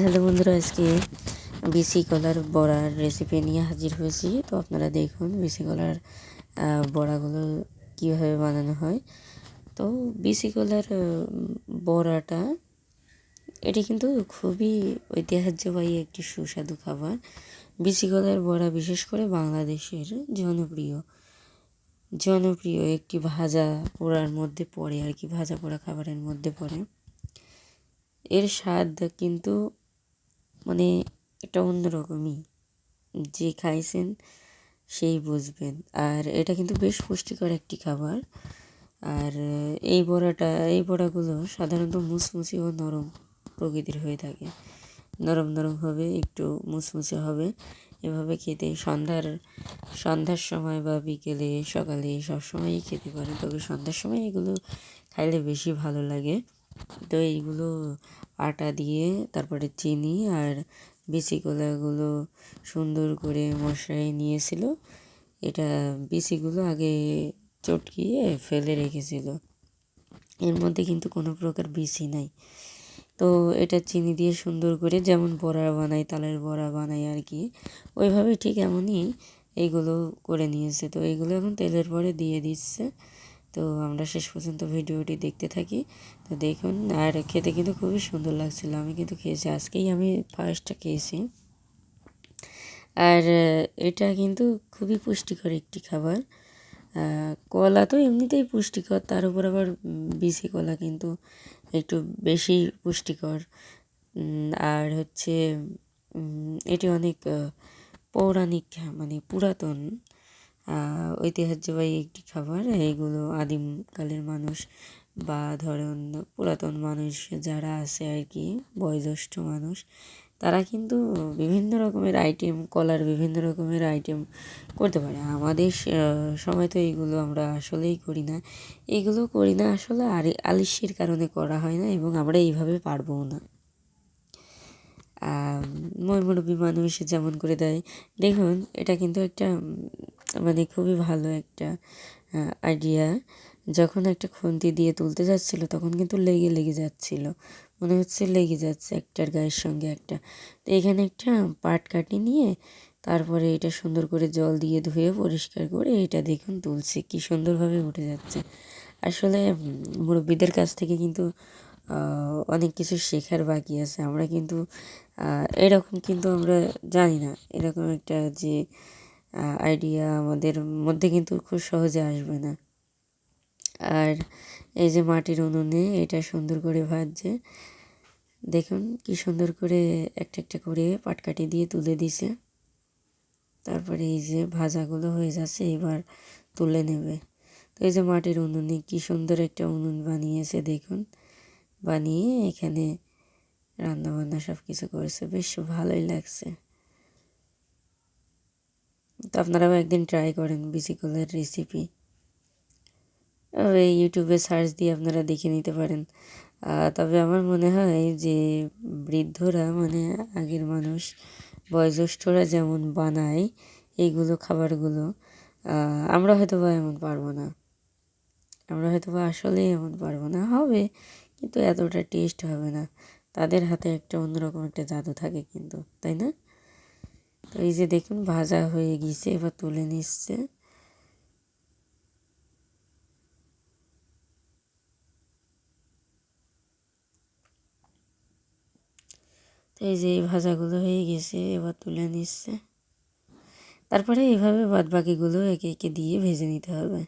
Hello বন্ধুরা, আজকে BC কলার বড়ার রেসিপি নিয়ে হাজির হয়েছি। তো আপনারা দেখুন বিসি কলার বড়াগুলো কীভাবে বানানো হয়। তো বিসি কলার বড়াটা, এটি কিন্তু খুবই ঐতিহ্যবাহী একটি সুস্বাদু খাবার। বিসি কলার বড়া বিশেষ করে বাংলাদেশের জনপ্রিয় জনপ্রিয় একটি ভাজা পোড়ার মধ্যে পড়ে আর কি, ভাজা পোড়া খাবারের মধ্যে পড়ে। এর স্বাদ কিন্তু মানে এটা অন্যরকমই। যে খাইছেন সেই বুঝবেন। আর এটা কিন্তু বেশ পুষ্টিকর একটি খাবার। আর এই বড়াটা, এই বড়াগুলো সাধারণত মুসমুসি ও নরম প্রকৃতির হয়ে থাকে। নরম নরম হবে, একটু মুসমুসে হবে। এভাবে খেতে সন্ধ্যার সন্ধ্যার সময় বা বিকেলে, সকালে সবসময়ই খেতে পারে তবে সন্ধ্যার সময় এগুলো খাইলে বেশি ভালো লাগে। তো এইগুলো আটা দিয়ে তারপরে চিনি আর বিচি কলাগুলো সুন্দর করে মশাই নিয়েছিল। এটা বিচিগুলো আগে চটকিয়ে ফেলে রেখেছিল। এর মধ্যে কিন্তু কোনো প্রকার বিচি নাই। তো এটা চিনি দিয়ে সুন্দর করে যেমন বড়া বানাই তালের বড়া বানাই আর কি, ওইভাবে ঠিক এমনই এইগুলো করে নিয়েছে। তো এইগুলো এখন তেলের পরে দিয়ে দিচ্ছে। তো আমরা শেষ পর্যন্ত ভিডিওটি দেখতে থাকি। তো দেখুন, আর খেতে কিন্তু খুবই সুন্দর লাগছিল। আমি কিন্তু খেয়েছি, আজকেই আমি ফার্স্টটা খেয়েছি। আর এটা কিন্তু খুবই পুষ্টিকর একটি খাবার। কলা তো এমনিতেই পুষ্টিকর, তার উপর আবার বিসি কলা কিন্তু একটু বেশি পুষ্টিকর। আর হচ্ছে এটি অনেক পৌরাণিক মানে পুরাতন। ঐতিহ্যবাহী একটি খাবার, এইগুলো আদিমকালের মানুষ বা ধরুন পুরাতন মানুষ যারা আছে আর কি, বয়োজ্যেষ্ঠ মানুষ, তারা কিন্তু বিভিন্ন রকমের আইটেম কলার বিভিন্ন রকমের আইটেম করতে পারে। আমাদের সময় তো এইগুলো আমরা আসলেই করি না। এইগুলো করি না আসলে আর আলিস্যের কারণে করা হয় না এবং আমরা এইভাবে পারবও না। ময়মুরব্বী মানুষ যেমন করে দেয়। দেখুন, এটা কিন্তু একটা মানে খুবই ভালো একটা আইডিয়া যখন একটা খুন্তি দিয়ে তুলতে যাচ্ছিল, তখন কিন্তু লেগে লেগে যাচ্ছিল। মনে হচ্ছে লেগে যাচ্ছে একটার গায়ের সঙ্গে একটা। তো এখানে একটা পাট কাটি নিয়ে তারপরে এটা সুন্দর করে জল দিয়ে ধুয়ে পরিষ্কার করে এটা দেখুন তুলছে, কি সুন্দরভাবে উঠে যাচ্ছে। আসলে মুরব্বীদের কাছ থেকে কিন্তু অনেক কিছু শেখার বাকি আছে। আমরা কিন্তু এরকম কিন্তু আমরা জানি না। এরকম একটা যে আইডিয়া আমাদের মধ্যে কিন্তু খুব সহজে আসবে না। আর এই যে মাটির উনুনে এটা সুন্দর করে ভাজছে, দেখুন কি সুন্দর করে একটা একটা করে পাটকাঠি দিয়ে তুলে দিছে। তারপরে এই যে ভাজাগুলো হয়ে যাচ্ছে, এবার তুলে নেবে। তো এই যে মাটির উনুনে কি সুন্দর একটা উনুন বানিয়েছে, দেখুন। বানিয়ে এখানে রান্না বান্না সব কিছু করেছে, বেশ ভালোই লাগছে। তো আপনারাও একদিন ট্রাই করেন বিচিকলের রেসিপি এই ইউটিউবে সার্চ দিয়ে আপনারা দেখে নিতে পারেন। তবে আমার মনে হয় যে বৃদ্ধরা মানে আগের মানুষ, বয়োজ্যেষ্ঠরা যেমন বানায় এইগুলো খাবারগুলো আমরা হয়তো বা এমন পারব না। আমরা হয়তো বা আসলেই এমন পারব না, হবে, কিন্তু এতটা টেস্ট হবে না। তাদের হাতে একটা অন্যরকম একটা জাদু থাকে কিন্তু, তাই না? তো এই যে দেখুন, ভাজা হয়ে গিয়েছে, এবার তুলে নিচ্ছে তো এই যে এই ভাজাগুলো হয়ে গেছে এবার তুলে নিচ্ছে তারপরে এইভাবে বাদ বাকিগুলো একে একে দিয়ে ভেজে নিতে হবে।